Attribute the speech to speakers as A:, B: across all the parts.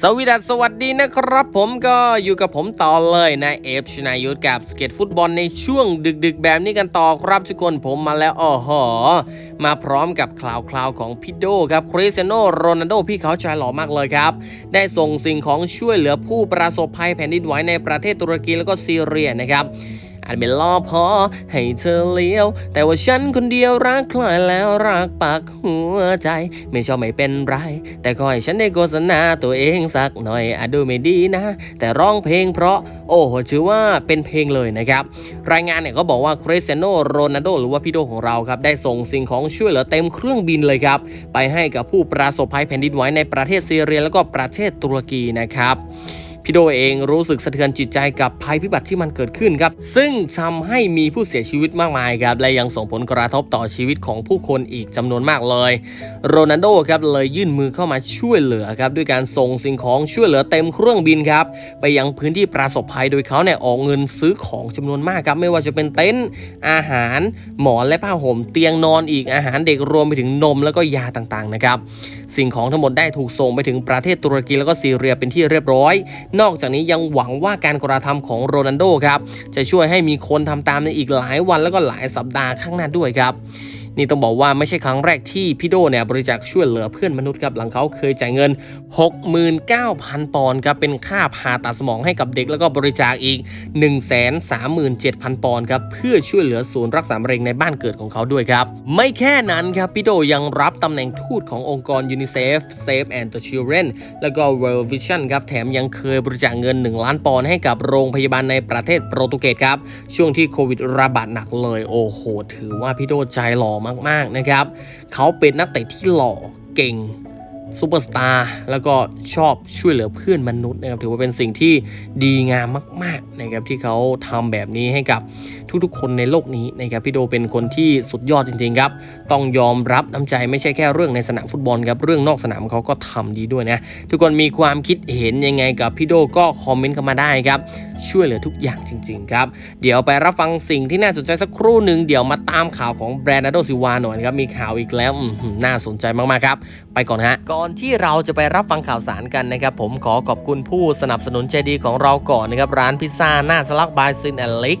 A: สวีดัสวัสดีนะครับผมก็อยู่กับผมต่อเลยนะเอฟชนายุทธกับสเก็ตฟุตบอลในช่วงดึก ๆ แบบนี้กันต่อครับทุกคนผมมาแล้วอ๋อหอมาพร้อมกับข่าวคราวของพี่โดครับคริสเตียโนโรนัลโดพี่เขาใจหล่อมากเลยครับ ได้ส่งสิ่งของช่วยเหลือผู้ประสบภัยแผ่นดินไหวในประเทศตุรกีแล้วก็ซีเรียนะครับ อาจเป็นล่อพอให้เธอเลี้ยว แต่ว่าฉันคนเดียวรักใครแล้วรักปักหัวใจ ไม่ชอบไม่เป็นไร แต่ก็ให้ฉันได้โฆษณาตัวเองสักหน่อยอาจดูไม่ดีนะ แต่ร้องเพลงเพราะโอ้โหถือว่าเป็นเพลงเลยนะครับ รายงานเนี่ยก็บอกว่าคริสเตียโนโรนัลโดหรือว่าพี่โดของเราครับ ได้ส่งสิ่งของช่วยเหลือเต็มเครื่องบินเลยครับ ไปให้กับผู้ประสบภัยแผ่นดินไหวในประเทศซีเรียแล้วก็ประเทศตุรกีนะครับ พี่โดเองรู้สึกสะเทือนจิตใจกับภัยพิบัติที่มันเกิดขึ้นครับ ซึ่งทำให้มีผู้เสียชีวิตมากมายครับ และยังส่งผลกระทบต่อชีวิตของผู้คนอีกจำนวนมากเลย โรนัลโดครับเลยยื่นมือเข้ามาช่วยเหลือครับด้วยการส่งสิ่งของช่วยเหลือเต็มเครื่องบินครับไปยังพื้นที่ประสบภัยโดยเขาเนี่ยออกเงินซื้อของจำนวนมากครับ ไม่ว่าจะเป็นเต็นท์อาหาร หมอนและผ้าห่มเตียงนอนอีกอาหารเด็กรวมไปถึงนมแล้วก็ยาต่างๆนะครับ สิ่งของทั้งหมดได้ถูกส่งไปถึงประเทศตุรกีแล้วก็ซีเรียเป็นที่เรียบร้อย นอกจากนี้ยังหวังว่าการกระทำของโรนัลโดครับจะช่วยให้มีคนทำตามในอีกหลายวันแล้วก็หลายสัปดาห์ข้างหน้าด้วยครับ นี่ต้องบอกว่าไม่ใช่ครั้งแรกที่พี่โดเนี่ยบริจาคช่วยเหลือเพื่อนมนุษย์ครับหลังเขาเคยจ่ายเงิน 69,000 ปอนด์ครับเป็นค่าผ่าตัดสมองให้กับเด็กแล้วก็บริจาคอีก 137,000 ปอนด์ครับเพื่อช่วยเหลือศูนย์รักษามะเร็งในบ้านเกิดของเขาด้วยครับ ไม่แค่นั้นครับพี่โดยังรับตำแหน่งทูตขององค์กร UNICEF Save and the Children แล้วก็ World Vision ครับแถมยังเคยบริจาคเงิน 1 ล้านปอนด์ให้กับโรงพยาบาลในประเทศโปรตุเกสครับช่วงที่โควิดระบาดหนักเลยโอ้โหถือว่าพี่โดใจหล่อมากๆนะครับ เขาเป็นนักเตะที่หล่อเก่งซูเปอร์สตาร์แล้วก็ชอบช่วยเหลือเพื่อนมนุษย์นะครับถือว่าเป็นสิ่งที่ดีงามมากๆนะครับที่เขาทำแบบนี้ให้กับทุกๆ คนในโลกนี้นะครับพี่โดเป็นคนที่สุดยอดจริงๆครับ ต้องยอมรับน้ำใจไม่ใช่แค่เรื่องในสนามฟุตบอลครับเรื่องนอกสนามเขาก็ทำดีด้วยนะทุกคนมีความคิดเห็นยังไงกับพี่โดก็คอมเมนต์เข้ามาได้ครับ ช่วยเหลือทุกอย่างจริง ๆ ครับ เดี๋ยวไปรับฟังสิ่งที่น่าสนใจสักครู่หนึ่งเดี๋ยวมาตามข่าวของแบรนด์โดซิวาหน่อยนครับ มีข่าวอีกแล้วน่าสนใจมากๆครับ ไปก่อนฮะ ก่อนที่เราจะไปรับฟังข่าวสารกันนะครับผมขอขอบคุณผู้สนับสนุนใจดีของเราก่อนนะครับร้านพิซซ่าหน้าสลักบายซินแอนลิก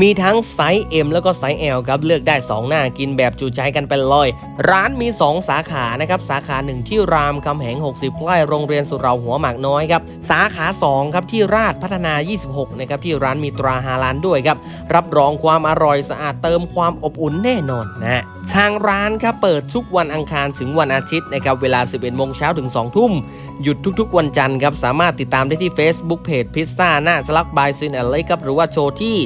A: มีทั้งไซส์ M แล้วก็ไซส์ L ครับเลือกได้ 2 หน้ากินแบบจุใจกันไปเลย ร้านมี 2 สาขานะครับสาขา 1 ที่รามคำแหง 60ใกล้โรงเรียนสุเหราหัวหมากน้อยครับสาขา 2 ครับที่ราชพัฒนา 26 นะครับที่ร้านมีตราฮาลานด้วยครับรับรองความอร่อยสะอาดเติมความอบอุ่นแน่นอนนะทางร้านครับเปิดทุกวันอังคารถึงวันอาทิตย์นะครับเวลา 11โมงเช้าถึง 2 ทุ่ม หยุดทุกๆ วันจันทร์ครับสามารถติดตามได้ที่ Facebook Page พิซซ่าหน้าสลักบายซินแอนเลครับหรือว่าโชว์ที่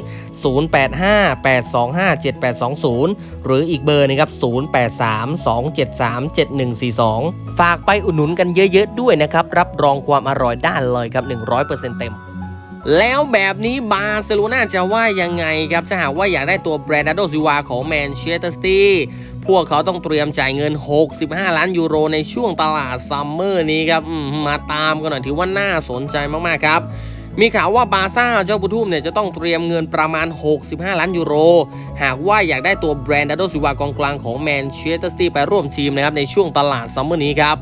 A: 0858257820 หรืออีกเบอร์นะครับ 0832737142 ฝากไปอุดหนุนกันเยอะๆด้วยนะครับ รับรองความอร่อยได้เลยครับ 100%เต็มแล้วแบบนี้บาร์เซโลนาจะว่ายังไงครับถ้าหากว่าอยากได้ตัวแบรนด์โดซิวาของแมนเชสเตอร์ซิตี้พวกเขาต้องเตรียมจ่ายเงิน 65 ล้านยูโรในช่วงตลาดซัมเมอร์นี้ครับมมาตามกันหน่อยถือว่าน่าสนใจมาก ๆ ครับ มีข่าวว่าบาซ่าเจ้าบุทุ่มเนี่ยจะต้องเตรียมเงินประมาณ 65 ล้านยูโร หากว่าอยากได้ตัวแบรนด์โดซิวากองกลางของแมนเชสเตอร์ซิตี้ไปร่วมทีมนะครับในช่วงตลาดซัมเมอร์นี้ครับ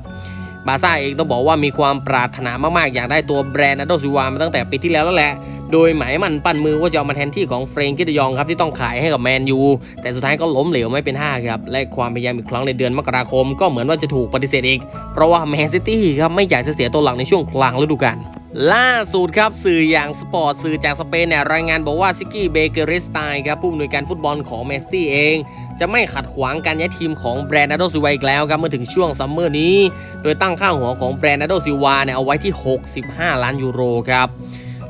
A: บาซ่าเองต้องบอกว่ามีความปรารถนามากๆ อยากได้ตัวแบรนด์นาโดซิวามาตั้งแต่ปีที่แล้วแล้วแหละ โดยหมายมันปั้นมือว่าจะเอามาแทนที่ของเฟรงกิดยองครับที่ต้องขายให้กับแมนยู แต่สุดท้ายก็ล้มเหลวไม่เป็นท่าครับ และความพยายามอีกครั้งในเดือนมกราคมก็เหมือนว่าจะถูกปฏิเสธอีก เพราะว่าแมนซิตี้ครับไม่อยากจะเสียตัวหลังในช่วงกลางฤดูกาล ล่าสุดครับสื่ออย่างสปอร์ตสื่อจากสเปนเนี่ยรายงานบอกว่าซิกกี้เบเกอริสไตน์ครับผู้อำนวยการฟุตบอลของแมนซิตี้เอง จะไม่ขัดขวางการย้ายทีมของแบรนด์นาโดซิวาอีกแล้วครับเมื่อถึงช่วงซัมเมอร์นี้ โดยตั้งค่าหัวของแบรนด์นาโดซิวาเนี่ยเอาไว้ที่ 65 ล้านยูโรครับ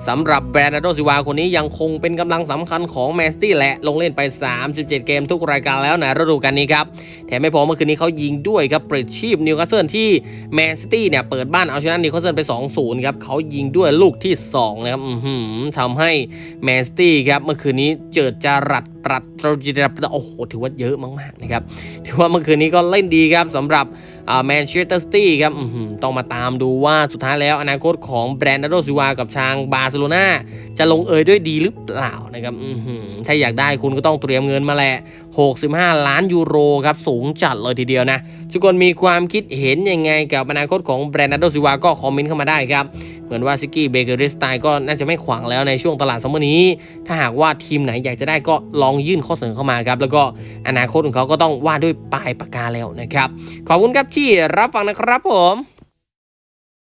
A: สำหรับแบรนด์นาโดซิวาคนนี้ยังคงเป็นกำลังสำคัญของแมนซิตี้แหละ ลงเล่นไป 37 เกมทุกรายการแล้วในฤดูกาลนี้ครับ แถมไม่พอเมื่อคืนนี้เขายิงด้วยครับปลิดชีพนิวคาสเซิลที่แมนซิตี้เนี่ยเปิดบ้านเอาชนะนิวคาสเซิลไป 2-0 ครับเขายิงด้วยลูกที่ 2 นะครับทำให้แมนซิตี้ครับเมื่อคืนนี้เจิดจารัด ปรัตโตจิตโอ้โหถือว่าเยอะมากๆนะครับถือว่าเมื่อคืนนี้ก็เล่นดีครับสำหรับแมนเชสเตอร์ซิตี้ครับต้องมาตามดูว่าสุดท้ายแล้วอนาคตของแบรนด์นาโดซิวากับทางบาร์เซโลนาจะลงเอยด้วยดีหรือเปล่านะครับถ้าอยากได้คุณก็ต้องเตรียมเงินมาแหละ 65 ล้านยูโรครับสูงจัดเลยทีเดียวนะทุกคนมีความคิดเห็นยังไงกับอนาคตของแบรนด์นาโดซิวาก็คอมเมนต์เข้ามาได้ครับ เหมือนว่าซิกกี้เบเกอริสไตก็น่าจะไม่ขวางแล้วในช่วงตลาดซัมเมอร์นี้ ถ้าหากว่าทีมไหนอยากจะได้ก็ลองยื่นข้อเสนอเข้ามาครับแล้วก็อนาคตของเขาก็ต้องว่าด้วยปลายปากกาแล้วนะครับ ขอบคุณครับที่รับฟังนะครับผม